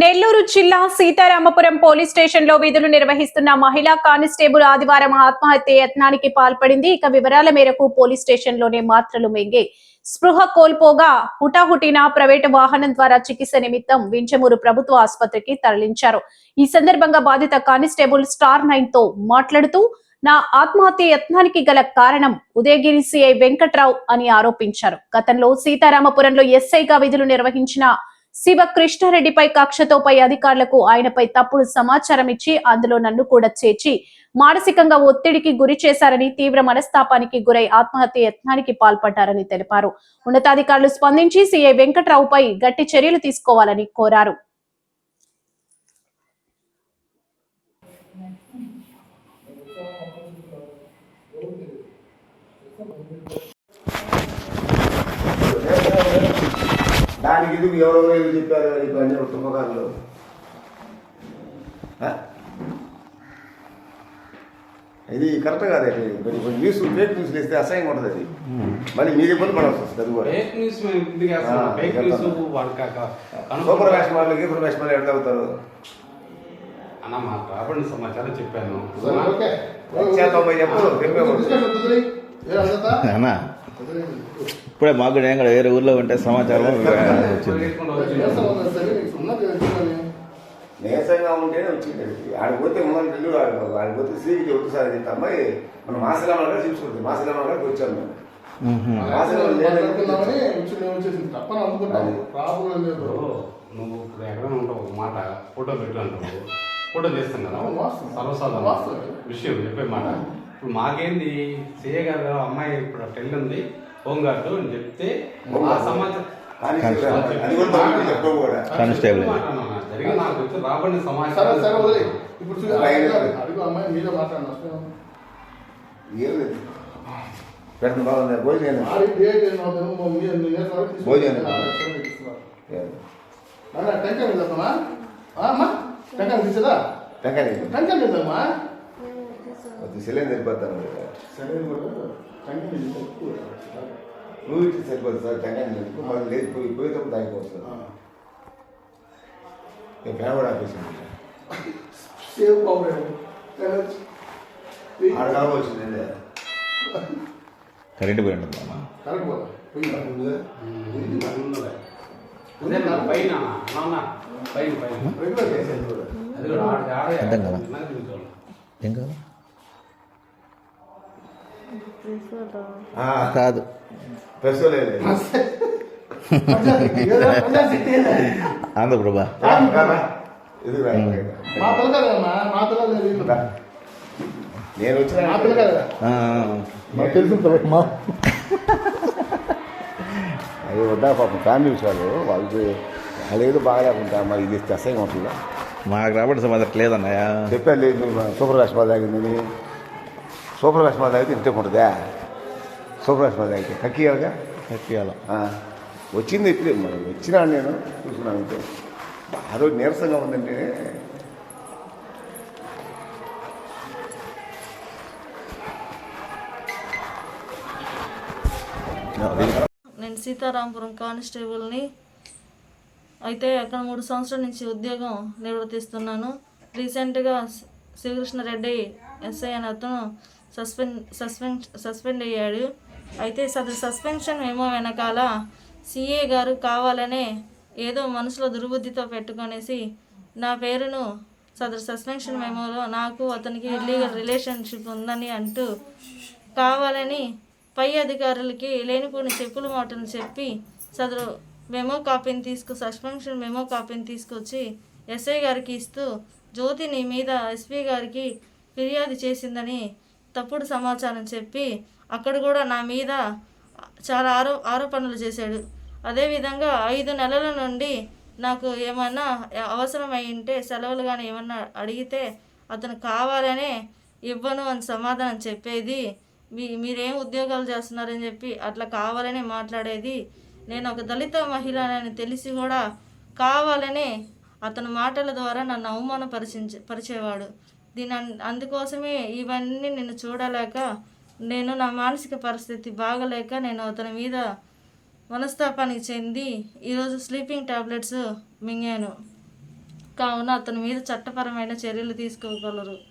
నెల్లూరు జిల్లా సీతారామపురం పోలీస్ స్టేషన్లో విధులు నిర్వహిస్తున్న మహిళా కానిస్టేబుల్ ఆదివారం ఆత్మహత్య యత్నానికి పాల్పడింది. ఇక వివరాల మేరకు పోలీస్ స్టేషన్లోనే మాత్రలు మింగి స్పృహ కోల్పోగా హుటాహుటిన ప్రైవేటు వాహనం ద్వారా చికిత్స నిమిత్తం వించమూరు ప్రభుత్వ ఆసుపత్రికి తరలించారు. ఈ సందర్భంగా బాధిత కానిస్టేబుల్ స్టార్ నైన్తో మాట్లాడుతూ నా ఆత్మహత్య యత్నానికి గల కారణం ఉదయగిరి సిఐ వెంకట్రావు అని ఆరోపించారు. గతంలో సీతారామపురంలో ఎస్ఐగా విధులు నిర్వహించిన శివ కృష్ణారెడ్డిపై కక్షతో పై అధికారులకు ఆయనపై తప్పుడు సమాచారం ఇచ్చి అందులో నన్ను కూడా చేర్చి మానసికంగా ఒత్తిడికి గురి చేశారని తీవ్ర మనస్తాపానికి గురై ఆత్మహత్య యత్నానికి పాల్పడ్డారని తెలిపారు. ఉన్నతాధికారులు స్పందించి సీఐ వెంకట్రావుపై గట్టి చర్యలు తీసుకోవాలని కోరారు. దానికి ఎందుకు ఎవరెవరో ఏదో చెప్పారు ఇవన్నీ తుమ్మకారులు ఆ? ఇది కరెక్ట్ కాదు అది. మరి కొన్ని న్యూస్ ఫేక్ న్యూస్లు ఇస్తే అసహ్యంగా ఉంటుంది అది. మళ్ళీ మీరు ఇబ్బంది పడాల్సి వస్తుంది న్యూస్ వేస్తాం. న్యూస్ సూపర్ వేషం వాళ్ళు గీపర్ వేషం వాళ్ళు ఎట్లా అవుతారు? అన్న రాబడిన సమాచారం చెప్పాను. తొంభై చెప్పు అన్నా ఇప్పుడే మాకు కూడా ఏం కూడా వేరే ఊర్లో ఉంటే సమాచారం వచ్చింది. నీరసంగా ఉంటేనే వచ్చింది. ఆడికి పోతే మనం ఇల్లు ఆడు పోతే శ్రీకి వద్దు సార్ ఇంత అమ్మాయి మన మాసరామ గారు చూసుకుంటుంది మాసరామ గారికి వచ్చాము మేము. నువ్వు ఇప్పుడు ఎక్కడైనా ఉంటావు ఒక మాట ఫోటో పెట్టు అంటావు. ఫోటో చేస్తాం కదా. సర్వసాధారణ. వాస్తవం. విషయం చెప్పే మాట. ఇప్పుడు మాకేంది? సీఏ గారు అమ్మాయి ఇప్పుడు అట్లా ఉంది. హోమ్ గార్డు అని చెప్తే ఆ సమాచారం కానిస్టేబుల్. జరిగిన నాకు వచ్చి రాబడిన సరే సమాచారం ఇప్పుడు. అడుగు అమ్మాయి మీరే పెట్టిన బాగుంది భోజనం భోజనం. టెంకాయ టెంకాయ తీసేదా? టెంకాయ టెంకాయ వెళ్దామా అది సిలిండర్ సరిపోతాను సరే కూడా టెంకాయ తీసేదా? ఎక్కువ. నువ్వు ఇచ్చి సరిపోతుంది సార్ టెంకాయ ఎందుకు మళ్ళీ లేదు పోయి పోయేటప్పుడు తాగిపోతుంది ఆ. నేను ఫ్యాన్ కూడా ఆపేసింది సేవ్ పౌడర్ తినొచ్చు. ఆడ కావాల్సింది కరెంట్ పోయి ఉంటుంది అమ్మా కరెక్ట్ పోదా పోయిందా? ఉంది, అది ఉన్నదే. అదే నా పైన నాన్న పైన పైన రెగ్యులర్ చేసేది కూడా. అది కూడా ఆడ ఆడే అర్థం కదా? నాకు తెలుసు. ఏం కాదు ఆ, కాదు. ఆంధ్రప్రభ. రా. నేను వచ్చిన తెలుసు మా అది వద్దా పాపం ఫ్యామిలీ విషయాలు వాళ్ళకి వాళ్ళు ఏదో బాగాలేకుంటా. మరి ఇది అసహ్యం ఉంటుందా మాకు రాబడి సమాచారం లేదన్నయ్య. చెప్పాను లేదు సూపర్ రాష్ట్రాలు తాగిందని. సూపర్ రాష్ట్రాలు తాగితే ఇంతే ఉంటుందా సూపర్ రాష్ట్రాలు తాగితే కక్కియాలిగా ఎక్కియాల ఆ, వచ్చింది ఇప్పుడే. మరి వచ్చినా నేను చూసినాను అంతే. ఆ రోజు నీరసంగా ఉందంటే. నేను సీతారాంపురం కానిస్టేబుల్ని అయితే అక్కడ మూడు సంవత్సరాల నుంచి ఉద్యోగం నిర్వర్తిస్తున్నాను. రీసెంట్గా శ- శివకృష్ణారెడ్డి ఎస్ఐ అని అతను సస్పెండ్ సస్పెండ్ సస్పెండ్ అయ్యాడు. అయితే సదరు సస్పెన్షన్ మేము వెనకాల సిఏ గారు కావాలనే ఏదో మనసులో దుర్బుద్ధితో పెట్టుకొనేసి నా పేరును సదరు సస్పెన్షన్ మెమోలో నాకు అతనికి ఇల్లీగల్ రిలేషన్షిప్ ఉందని అంటూ కావాలని పై అధికారులకి లేనిపోని చెప్పుల మాటలు చెప్పి సదరు మెమో కాపీని తీసుకు సస్పెన్షన్ మెమో కాపీని తీసుకొచ్చి ఎస్ఐ గారికి ఇస్తూ జ్యోతి నీ మీద ఎస్పీ గారికి ఫిర్యాదు చేసిందని తప్పుడు సమాచారం చెప్పి అక్కడ కూడా నా మీద చాలా ఆరో ఆరోపణలు చేశాడు. అదేవిధంగా ఐదు నెలల నుండి నాకు ఏమన్నా అవసరమై ఉంటే సెలవులు కానీ ఏమన్నా అడిగితే అతను కావాలనే ఇవ్వను అని సమాధానం చెప్పేది మీ మీరేం ఉద్యోగాలు చేస్తున్నారని చెప్పి అట్లా కావాలనే మాట్లాడేది నేను ఒక దళిత మహిళనని తెలిసి కూడా కావాలని అతని మాటల ద్వారా నన్ను అవమానపరిచించే పరిచేవాడు. దీని అన్- అందుకోసమే ఇవన్నీ నేను చూడలేక నేను నా మానసిక పరిస్థితి బాగలేక నేను అతని మీద మనస్తాపానికి చెంది ఈరోజు స్లీపింగ్ టాబ్లెట్స్ మింగాను. కావున అతని మీద చట్టపరమైన చర్యలు తీసుకోగలరు.